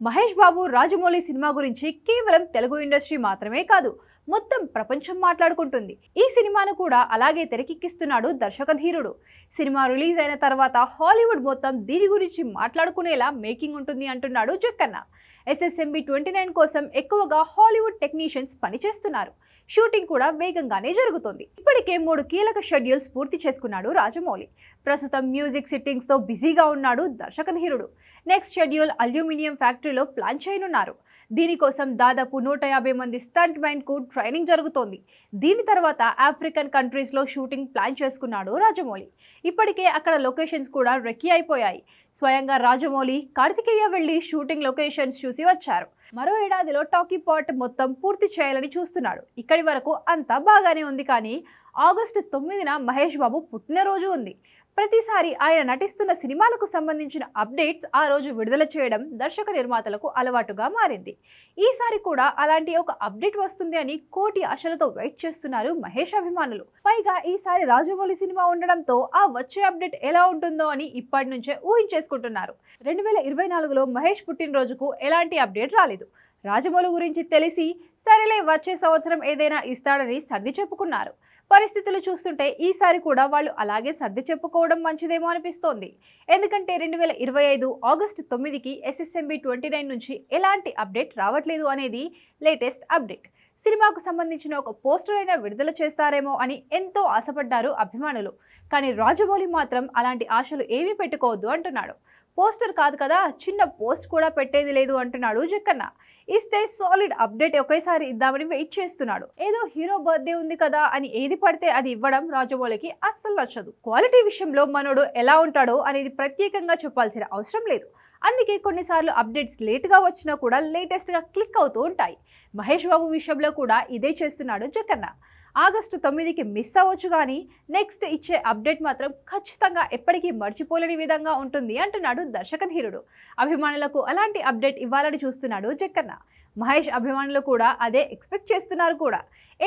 Mahesh Babu Rajamouli cinema గురించి కేవలం Telugu industry మాత్రమే కాదు మొత్తం ప్రపంచం మాట్లాడుకుంటుంది. ఈ సినిమాను కూడా అలాగే తెరకెక్కిస్తున్నాడు దర్శకధీరుడు సినిమా రిలీజ్ అయిన తర్వాత హాలీవుడ్ మొత్తం దీని గురించి మాట్లాడుకునేలా మేకింగ్ ఉంటుంది అంటున్నాడు జక్కన్న. ఎస్ఎస్ఎంబి ట్వంటీ నైన్ కోసం ఎక్కువగా హాలీవుడ్ టెక్నీషియన్స్ పనిచేస్తున్నారు. షూటింగ్ కూడా వేగంగానే జరుగుతోంది. ఇప్పటికే మూడు కీలక షెడ్యూల్స్ పూర్తి చేసుకున్నాడు రాజమౌళి. ప్రస్తుతం మ్యూజిక్ సిట్టింగ్స్తో బిజీగా ఉన్నాడు దర్శకధీరుడు నెక్స్ట్ షెడ్యూల్ అల్యూమినియం ఫ్యాక్టరీలో ప్లాన్ చేయనున్నారు. దీనికోసం దాదాపు నూట యాభై మంది స్టంట్కు ట్రైనింగ్ జరుగుతోంది. దీని తర్వాత ఆఫ్రికన్ కంట్రీస్లో షూటింగ్ ప్లాన్ చేసుకున్నాడు రాజమౌళి. ఇప్పటికే అక్కడ లొకేషన్స్ కూడా రెక్కీ అయిపోయాయి. స్వయంగా రాజమౌళి కార్తికేయ వెళ్ళి షూటింగ్ లొకేషన్స్ చూసి వచ్చారు. మరో ఏడాదిలో టాకీ పాట్ మొత్తం పూర్తి చేయాలని చూస్తున్నాడు. ఇక్కడి వరకు అంతా బాగానే ఉంది కానీ ఆగస్టు తొమ్మిదిన మహేష్ బాబు పుట్టినరోజు ఉంది. ప్రతిసారి ఆయన నటిస్తున్న సినిమాలకు సంబంధించిన అప్డేట్స్ ఆ రోజు విడుదల చేయడం దర్శక నిర్మాతలకు అలవాటుగా మారింది. ఈసారి కూడా అలాంటి ఒక అప్డేట్ వస్తుంది అని కోటి ఆశలతో వెయిట్ చేస్తున్నారు మహేష్ అభిమానులు. పైగా ఈసారి రాజమౌళి సినిమా ఉండడంతో ఆ వచ్చే అప్డేట్ ఎలా ఉంటుందో అని ఇప్పటి నుంచే ఊహించేసుకుంటున్నారు. రెండు వేల ఇరవై నాలుగులో మహేష్ పుట్టినరోజుకు ఎలాంటి అప్డేట్ రాలేదు. రాజమౌళి గురించి తెలిసి సరేలే వచ్చే సంవత్సరం ఏదైనా ఇస్తాడని సర్ది చెప్పుకున్నారు. పరిస్థితులు చూస్తుంటే ఈసారి కూడా వాళ్ళు అలాగే సర్ది చెప్పుకోవడం మంచిదేమో అనిపిస్తోంది. ఎందుకంటే రెండు వేల ఇరవై ఐదు ఆగస్టు తొమ్మిదికి ఎస్ఎస్ఎంబి ట్వంటీ నైన్ నుంచి ఎలాంటి అప్డేట్ రావట్లేదు అనేది లేటెస్ట్ అప్డేట్. సినిమాకు సంబంధించిన ఒక పోస్టర్ అయినా విడుదల చేస్తారేమో అని ఎంతో ఆశపడ్డారు అభిమానులు. కానీ రాజమౌళి మాత్రం అలాంటి ఆశలు ఏమీ పెట్టుకోవద్దు అంటున్నాడు. పోస్టర్ కాదు కదా చిన్న పోస్ట్ కూడా పెట్టేది లేదు అంటున్నాడు జక్కన్న. ఇస్తే సాలిడ్ అప్డేట్ ఒకేసారి ఇద్దామని వెయిట్ చేస్తున్నాడు. ఏదో హీరో బర్త్డే ఉంది కదా అని ఏది పడితే అది ఇవ్వడం రాజమౌళికి అస్సలు నచ్చదు. క్వాలిటీ విషయంలో మనోడు ఎలా ఉంటాడో అనేది ప్రత్యేకంగా చెప్పాల్సిన అవసరం లేదు. అందుకే కొన్నిసార్లు అప్డేట్స్ లేట్గా వచ్చినా కూడా లేటెస్ట్గా క్లిక్ అవుతూ ఉంటాయి. మహేష్ బాబు విషయంలో కూడా ఇదే చేస్తున్నాడు జక్కన్న ఆగస్టు తొమ్మిదికి మిస్ అవ్వచ్చు కానీ నెక్స్ట్ ఇచ్చే అప్డేట్ మాత్రం ఖచ్చితంగా ఎప్పటికీ మర్చిపోలేని విధంగా ఉంటుంది అంటున్నాడు దర్శకధీరుడు. అభిమానులకు అలాంటి అప్డేట్ ఇవ్వాలని చూస్తున్నాడు జక్కన్న. మహేష్ అభిమానులు కూడా అదే ఎక్స్పెక్ట్ చేస్తున్నారు కూడా.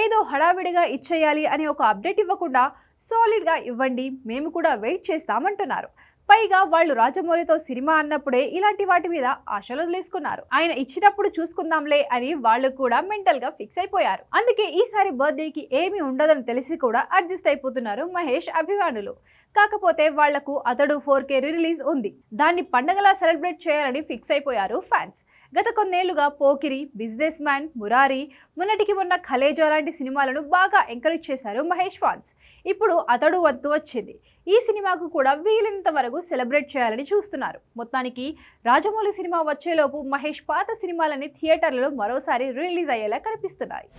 ఏదో హడావిడిగా ఇచ్చేయాలి అని ఒక అప్డేట్ ఇవ్వకుండా సాలిడ్గా ఇవ్వండి మేము కూడా వెయిట్ చేస్తామంటున్నారు. పైగా వాళ్ళు రాజమౌళితో సినిమా అన్నప్పుడే ఇలాంటి వాటి మీద ఆశలు వదిలేసుకున్నారు. ఆయన ఇచ్చినప్పుడు చూసుకుందాంలే అని వాళ్ళు కూడా మెంటల్గా ఫిక్స్ అయిపోయారు. అందుకే ఈసారి బర్త్డేకి ఏమీ ఉండదని తెలిసి కూడా అడ్జస్ట్ అయిపోతున్నారు మహేష్ అభిమానులు. కాకపోతే వాళ్ళకు అతడు ఫోర్ కే రిలీజ్ ఉంది. దాన్ని పండగలా సెలబ్రేట్ చేయాలని ఫిక్స్ అయిపోయారు ఫ్యాన్స్. గత కొన్నేళ్ళుగా పోకిరి బిజినెస్ మ్యాన్ మురారి మొన్నటికి ఉన్న ఖలేజా లాంటి సినిమాలను బాగా ఎంకరేజ్ చేశారు మహేష్ ఫ్యాన్స్. ఇప్పుడు అతడు వద్దు వచ్చింది. ఈ సినిమాకు కూడా వీలైనంత వరకు సెలబ్రేట్ చేయాలని చూస్తున్నారు. మొత్తానికి రాజమౌళి సినిమా వచ్చేలోపు మహేష్ పాత సినిమాలని థియేటర్లలో మరోసారి రిలీజ్ అయ్యేలా కనిపిస్తున్నాయి.